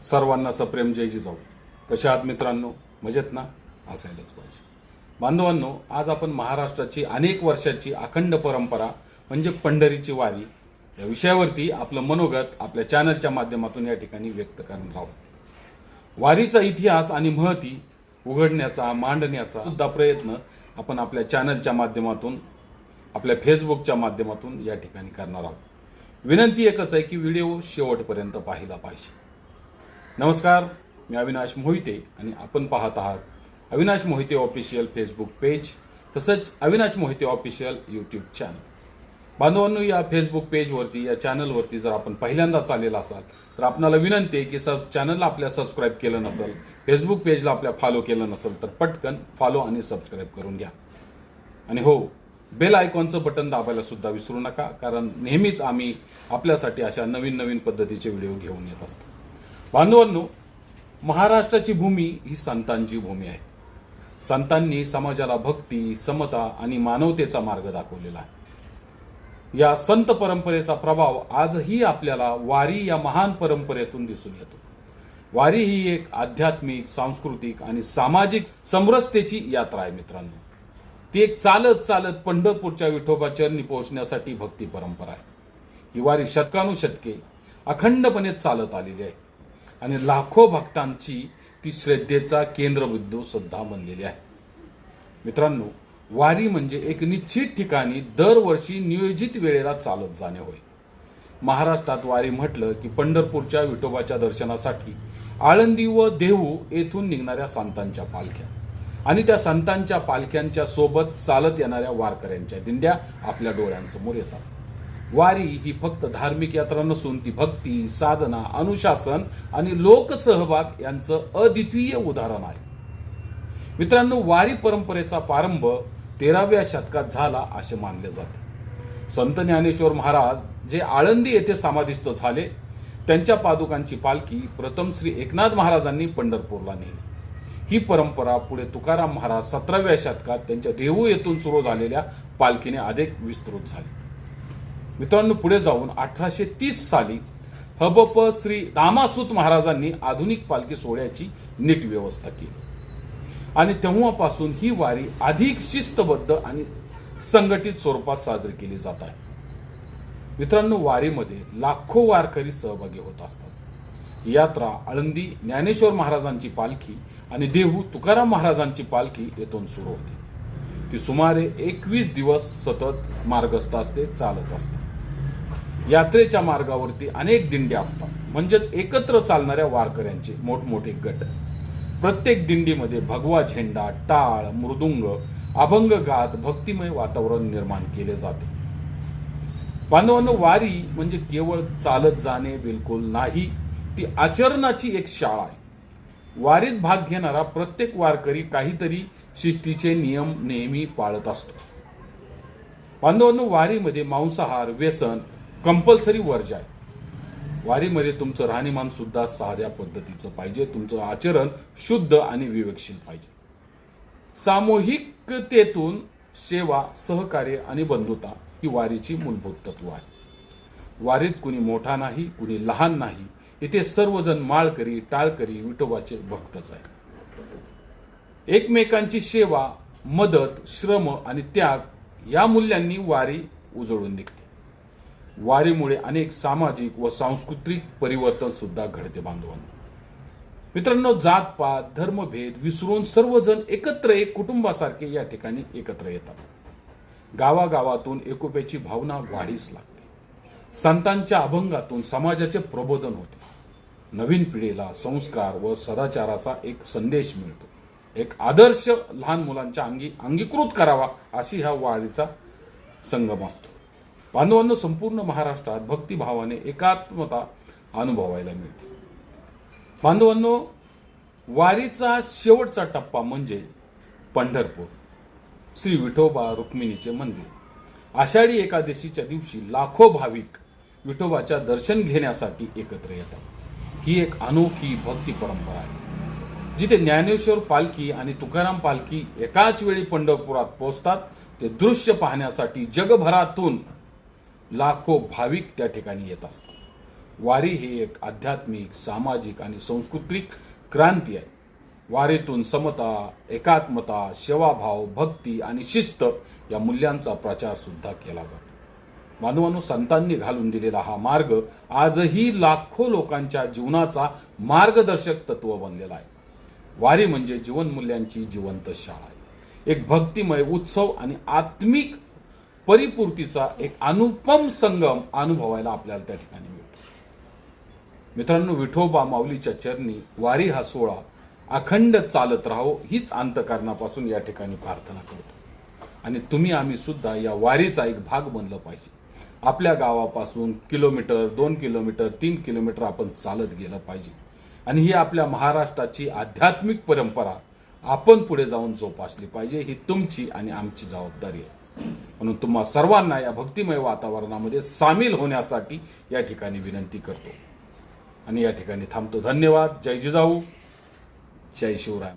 सर्वांना सप्रेम जय जिजाऊ कशा आहात मित्रांनो? मजेत ना? असायलाच पाहिजे. बांधवांनो आज आपण महाराष्ट्राची अनेक वर्षाची अखंड परंपरा म्हणजे पंढरीची वारी या विषयावरती आपलं मनोगत आपल्या चॅनलच्या माध्यमातून या ठिकाणी व्यक्त करणार आहोत. वारीचा इतिहास आणि महती उघडण्याचा मांडण्याचा सुद्धा प्रयत्न आपण आपल्या चॅनलच्या माध्यमातून आपल्या फेसबुकच्या माध्यमातून या ठिकाणी करणार आहोत. विनंती एकच आहे की व्हिडिओ शेवटपर्यंत पाहिला पाहिजे. नमस्कार मी अविनाश मोहिते आणि आपण पाहत आहात Avinash Mohite official Facebook page तसंच Avinash Mohite official YouTube channel. बांधवांनो या फेसबुक पेजवरती या चॅनलवरती जर आपण पहिल्यांदा चाललेला असाल तर आपणाला विनंती आहे की सब चॅनलला आपल्या सबस्क्राईब केलं नसेल फेसबुक पेजला आपल्या फॉलो केलं नसेल तर पटकन फॉलो आणि सबस्क्राईब करून घ्या. आणि हो बेल आयकॉनचं बटन दाबायला सुद्धा विसरू नका कारण नेहमीच आम्ही आपल्यासाठी अशा नवीन नवीन पद्धतीचे व्हिडिओ घेऊन येत असतो. बांधवांनो महाराष्ट्राची भूमी ही संतांची भूमी आहे. संतांनी समाजाला भक्ती समता आणि मानवतेचा मार्ग दाखवलेला आहे. या संत परंपरेचा प्रभाव आजही आपल्याला वारी या महान परंपरेतून दिसून येतो. वारी ही एक आध्यात्मिक सांस्कृतिक आणि सामाजिक समरसतेची यात्रा आहे मित्रांनो. ती एक चालत चालत पंढरपूरच्या विठोबाचरणी पोहोचण्यासाठी भक्ती परंपरा आहे. ही वारी शतकानुशतके अखंडपणे चालत आलेली आहे. आणि लाखो भक्तांची ती श्रद्धेचा केंद्रबिंदू सुद्धा बनलेली आहे. मित्रांनो वारी म्हणजे एक निश्चित ठिकाणी दरवर्षी नियोजित वेळेला चालत जाणे होय. महाराष्ट्रात वारी म्हटलं की पंढरपूरच्या विठोबाच्या दर्शनासाठी आळंदी व देहू येथून निघणाऱ्या संतांच्या पालख्या आणि त्या संतांच्या पालख्यांच्या सोबत चालत येणाऱ्या वारकऱ्यांच्या दिंड्या आपल्या डोळ्यांसमोर येतात. वारी ही फक्त धार्मिक यात्रा नसून ती भक्ती साधना अनुशासन आणि लोकसहभाग यांचं अद्वितीय उदाहरण आहे. मित्रांनो वारी परंपरेचा प्रारंभ तेराव्या शतकात झाला असे मानले जाते. संत ज्ञानेश्वर महाराज जे आळंदी येथे समाधिस्थ झाले त्यांच्या पादुकांची पालखी प्रथम श्री एकनाथ महाराजांनी पंढरपूरला नेली. ही परंपरा पुढे तुकाराम महाराज सतराव्या शतकात त्यांच्या देहू येथून सुरू झालेल्या पालखीने अधिक विस्तृत झाली. मित्रांनो पुढे जाऊन अठराशे तीस साली हबप श्री दामासूत महाराजांनी आधुनिक पालखी सोहळ्याची नीट व्यवस्था केली. आणि तेव्हापासून ही वारी अधिक शिस्तबद्ध आणि संघटित स्वरूपात साजरी केली जात आहे. मित्रांनो वारीमध्ये लाखो वारकरी सहभागी होत असतात. यात्रा आळंदी ज्ञानेश्वर महाराजांची पालखी आणि देहू तुकाराम महाराजांची पालखी येथून सुरू होते. ती सुमारे एकवीस दिवस सतत मार्गस्थ असते चालत असते. यात्रेच्या मार्गावरती अनेक दिंड्या असतात. म्हणजेच एकत्र चालणाऱ्या वारकऱ्यांचे मोठमोठे गट. प्रत्येक दिंडीमध्ये भगवा झेंडा टाळ मृदुंग अभंग गात भक्तिमय वातावरण निर्माण केले जाते. बांधवांनो वारी म्हणजे केवळ चालत जाणे बिलकुल नाही ती आचरणाची एक शाळा आहे. वारीत भाग घेणारा प्रत्येक वारकरी काहीतरी शिस्तीचे नियम नेहमी पाळत असतो. बांधवांनो वारीमध्ये मांसाहार व्यसन कंपल्सरी वर्ज आहे वारीमध्ये तुमचं राहणीमान सुद्धा साध्या पद्धतीचं पाहिजे. तुमचं आचरण शुद्ध आणि विवेकशील पाहिजे. सामूहिकतेतून सेवा सहकार्य आणि बंधुता ही वारीची मूलभूत तत्व आहे. वारीत कुणी मोठा नाही कुणी लहान नाही. इथे सर्वजण माळकरी टाळकरी विठोबाचे भक्तच आहे एकमेकांची सेवा मदत श्रम आणि त्याग या मूल्यांनी वारी उजळून निघते. वारीमुळे अनेक सामाजिक व सांस्कृतिक परिवर्तन सुद्धा घडते बांधवांनो. मित्रांनो जातपात धर्मभेद विसरून सर्वजण एकत्र एक कुटुंबासारखे या ठिकाणी एकत्र येतात. गावागावातून एकोप्याची भावना वाढीस लागते. संतांच्या अभंगातून समाजाचे प्रबोधन होते. नवीन पिढीला संस्कार व सदाचाराचा एक संदेश मिळतो. एक आदर्श लहान मुलांच्या अंगी अंगीकृत करावा अशी ह्या वारीचा संगम असतो. बांधवांना संपूर्ण महाराष्ट्रात भक्तिभावाने एकात्मता अनुभवायला मिळते. बांधवांनो वारीचा शेवटचा टप्पा म्हणजे पंढरपूर. श्री विठोबा रुक्मिणीचे मंदिर. आषाढी एकादशीच्या दिवशी लाखो भाविक विठोबाच्या दर्शन घेण्यासाठी एकत्र येतात. ही एक अनोखी भक्ती परंपरा आहे. जिथे ज्ञानेश्वर पालखी आणि तुकाराम पालखी एकाच वेळी पंढरपुरात पोहोचतात ते दृश्य पाहण्यासाठी जगभरातून लाखो भाविक त्या ठिकाणी येत असतात. वारी ही एक आध्यात्मिक सामाजिक आणि सांस्कृतिक क्रांती आहे. वारीतून समता एकात्मता सेवाभाव भक्ती आणि शिस्त या मूल्यांचा प्रचार सुद्धा केला जातो. बांधवांनो संतांनी घालून दिलेला हा मार्ग आजही लाखो लोकांच्या जीवनाचा मार्गदर्शक तत्व बनलेला आहे. वारी म्हणजे जीवनमूल्यांची जिवंत शाळा आहे. एक भक्तिमय उत्सव आणि आत्मिक परिपूर्तीचा एक अनुपम संगम अनुभवायला आपल्याला त्या ठिकाणी मिळतो. मित्रांनो विठोबा माऊलीच्या चरणी वारी हा सोहळा अखंड चालत राहो हीच अंतकरणापासून या ठिकाणी प्रार्थना करतो. आणि तुम्ही आम्ही सुद्धा या वारीचा एक भाग बनलं पाहिजे. आपल्या गावापासून किलोमीटर दोन किलोमीटर तीन किलोमीटर आपण चालत गेलं पाहिजे. आणि ही आपल्या महाराष्ट्राची आध्यात्मिक परंपरा आपण पुढे जाऊन जोपासली पाहिजे ही तुमची आणि आमची जबाबदारी आहे. म्हणून तुम्हा सर्वांना या भक्तिमय वातावरणामध्ये सामील होण्यासाठी या ठिकाणी विनंती करतो. आणि या ठिकाणी थांबतो. धन्यवाद. जय जिजाऊ. जय शिवराय.